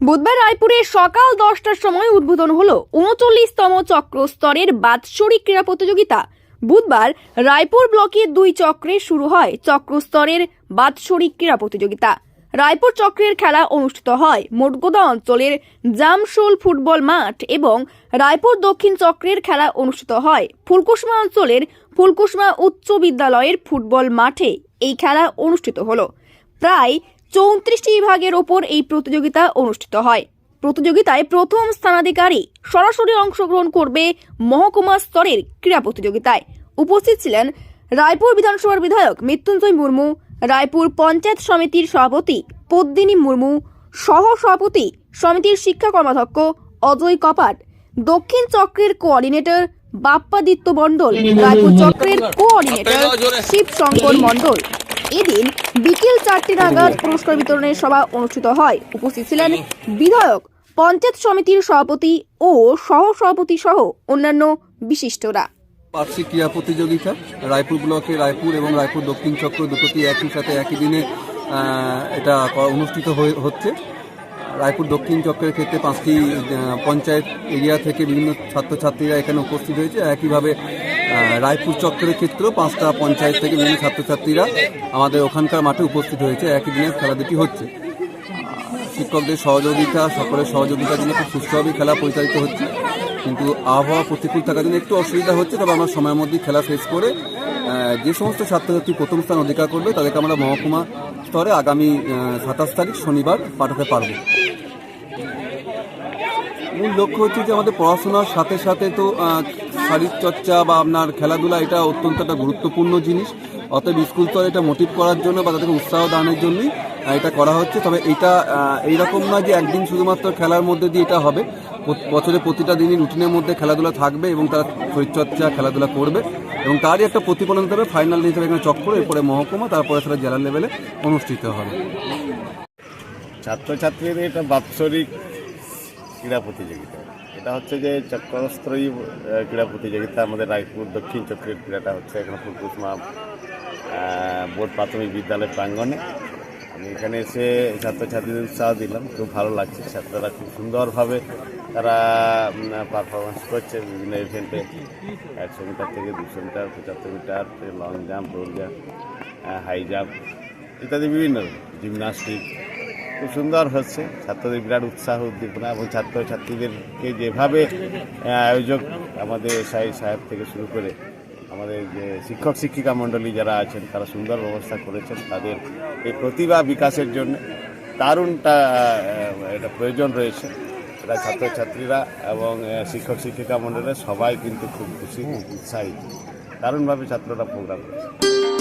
বুধবার রায়পুরে সকাল দশটার সময় উদ্বোধন হলো উনচল্লিশতম চক্র স্তরের বাৎসরিক ক্রীড়া প্রতিযোগিতা। বুধবার রায়পুর ব্লকের দুই চক্রে শুরু হয় চক্র স্তরের বাৎসরিক ক্রীড়া প্রতিযোগিতা। রায়পুর চক্রের খেলা অনুষ্ঠিত হয় মোটগোদা অঞ্চলের জামশোল ফুটবল মাঠ এবং রায়পুর দক্ষিণ চক্রের খেলা অনুষ্ঠিত হয় ফুলকুসমা অঞ্চলের ফুলকুসমা উচ্চ বিদ্যালয়ের ফুটবল মাঠে এই খেলা অনুষ্ঠিত হলো। প্রায় চৌত্রিশটি বিভাগের ওপর এই প্রতিযোগিতা অনুষ্ঠিত হয়। প্রতিযোগিতায় প্রথম স্থানাধিকারী সরাসরি অংশগ্রহণ করবে মহকুমা স্তরের ক্রীড়া প্রতিযোগিতায়। উপস্থিত ছিলেন রায়পুর বিধানসভার বিধায়ক মৃত্যুঞ্জয় মুর্মু রায়পুর পঞ্চায়েত সমিতির সভাপতি পদ্মিনী মুর্মু সহ সভাপতি সমিতির শিক্ষা কর্মাধ্যক্ষ অজয় কপাট দক্ষিণ চক্রের কোঅর্ডিনেটর বাপ্পাদিত্য মণ্ডল রায়পুর চক্রের কোঅর্ডিনেটর শিবশঙ্কর মণ্ডল। এদিন বিকেল চারটে নাগাদ পুরস্কার বিতরণের সভা অনুষ্ঠিত হয়। উপস্থিত ছিলেন বিধায়ক, পঞ্চায়েত সমিতির সভাপতি ও সহ সভাপতি সহ অন্যান্য বিশিষ্টরা। বার্ষিক ক্রীড়া প্রতিযোগিতা, রায়পুর ব্লকে রায়পুর এবং রায়পুর দক্ষিণ চক্র দুটোতেই একই সাথে একই দিনে এটা অনুষ্ঠিত হয়ে- হচ্ছে। রায়পুর দক্ষিণ চক্রের ক্ষেত্রে পাঁচটি পঞ্চায়েত এরিয়া থেকে বিভিন্ন ছাত্রছাত্রীরা এখানে উপস্থিত হয়েছে। একইভাবে রায়পুর চক্রের ক্ষেত্রেও পাঁচটা পঞ্চায়েত থেকে বিভিন্ন ছাত্রছাত্রীরা আমাদের ওখানকার মাঠে উপস্থিত হয়েছে। একই দিনে খেলা দুটি হচ্ছে। শিক্ষকদের সহযোগিতা, সকলের সহযোগিতার জন্য খুব সুস্থভাবে খেলা পরিচালিত হচ্ছে। কিন্তু আবহাওয়া প্রতিকূল থাকার জন্য একটু অসুবিধা হচ্ছে, তবে আমরা সময়ের মধ্যেই খেলা শেষ করে যে সমস্ত ছাত্রছাত্রী প্রথম স্থান অধিকার করবে, তাদেরকে আমরা মহকুমা স্তরে আগামী সাতাশ তারিখ শনিবার পাঠাতে পারব। মূল লক্ষ্য হচ্ছে যে আমাদের পড়াশোনার সাথে সাথে তো আহ, শারীরিক চর্চা বা আপনার খেলাধুলা এটা অত্যন্ত একটা গুরুত্বপূর্ণ জিনিস। অতএব স্কুল স্তরে এটা মোটিভ করার জন্য বা তাদেরকে উৎসাহ দানের জন্যই এটা করা হচ্ছে। তবে এটা এইরকম নয় যে একদিন শুধুমাত্র খেলার মধ্যে দিয়ে এটা হবে। বছরে প্রতিটা দিনই রুটিনের মধ্যে খেলাধুলা থাকবে এবং তারা শরীরচর্চা খেলাধুলা করবে এবং তারই একটা প্রতিফলন হিসেবে ফাইনাল হিসেবে এখানে চক্র এরপরে মহকুমা তারপরে সেটা জেলা লেভেলে অনুষ্ঠিত হবে। ছাত্রছাত্রীদের এটা বাৎসরিক ক্রীড়া প্রতিযোগিতা। এটা হচ্ছে যে চক্রস্তরী ক্রীড়া প্রতিযোগিতা, আমাদের রায়পুর দক্ষিণ চক্রের ক্রীড়াটা হচ্ছে এখানে ফুলকুসমা বোর্ড প্রাথমিক বিদ্যালয় প্রাঙ্গণে। আমি এখানে এসে ছাত্রছাত্রীদের উৎসাহ দিলাম, খুব ভালো লাগছে। ছাত্ররা খুব সুন্দরভাবে তারা পারফরমেন্স করছে বিভিন্ন ইভেন্টে একশো মিটার থেকে দুশো মিটার পঁচাত্তর metre long jump roll jump high jump ইত্যাদি বিভিন্ন জিমনাস্টিক খুব সুন্দর হচ্ছে। ছাত্রদের বিরাট উৎসাহ, উদ্দীপনা এবং ছাত্রছাত্রীদেরকে যেভাবে আয়োজক আমাদের সাহেব সাহেব থেকে শুরু করে আমাদের যে শিক্ষক, শিক্ষিকা মণ্ডলী যারা আছেন, তারা সুন্দর ব্যবস্থা করেছেন। তাদের এই প্রতিভা বিকাশের জন্য দারুণটা এটা প্রয়োজন রয়েছে। এটা ছাত্রছাত্রীরা এবং শিক্ষক, শিক্ষিকা মণ্ডলের সবাই কিন্তু খুব খুশি, উৎসাহিত। দারুণভাবে ছাত্ররা প্রোগ্রাম করেছে।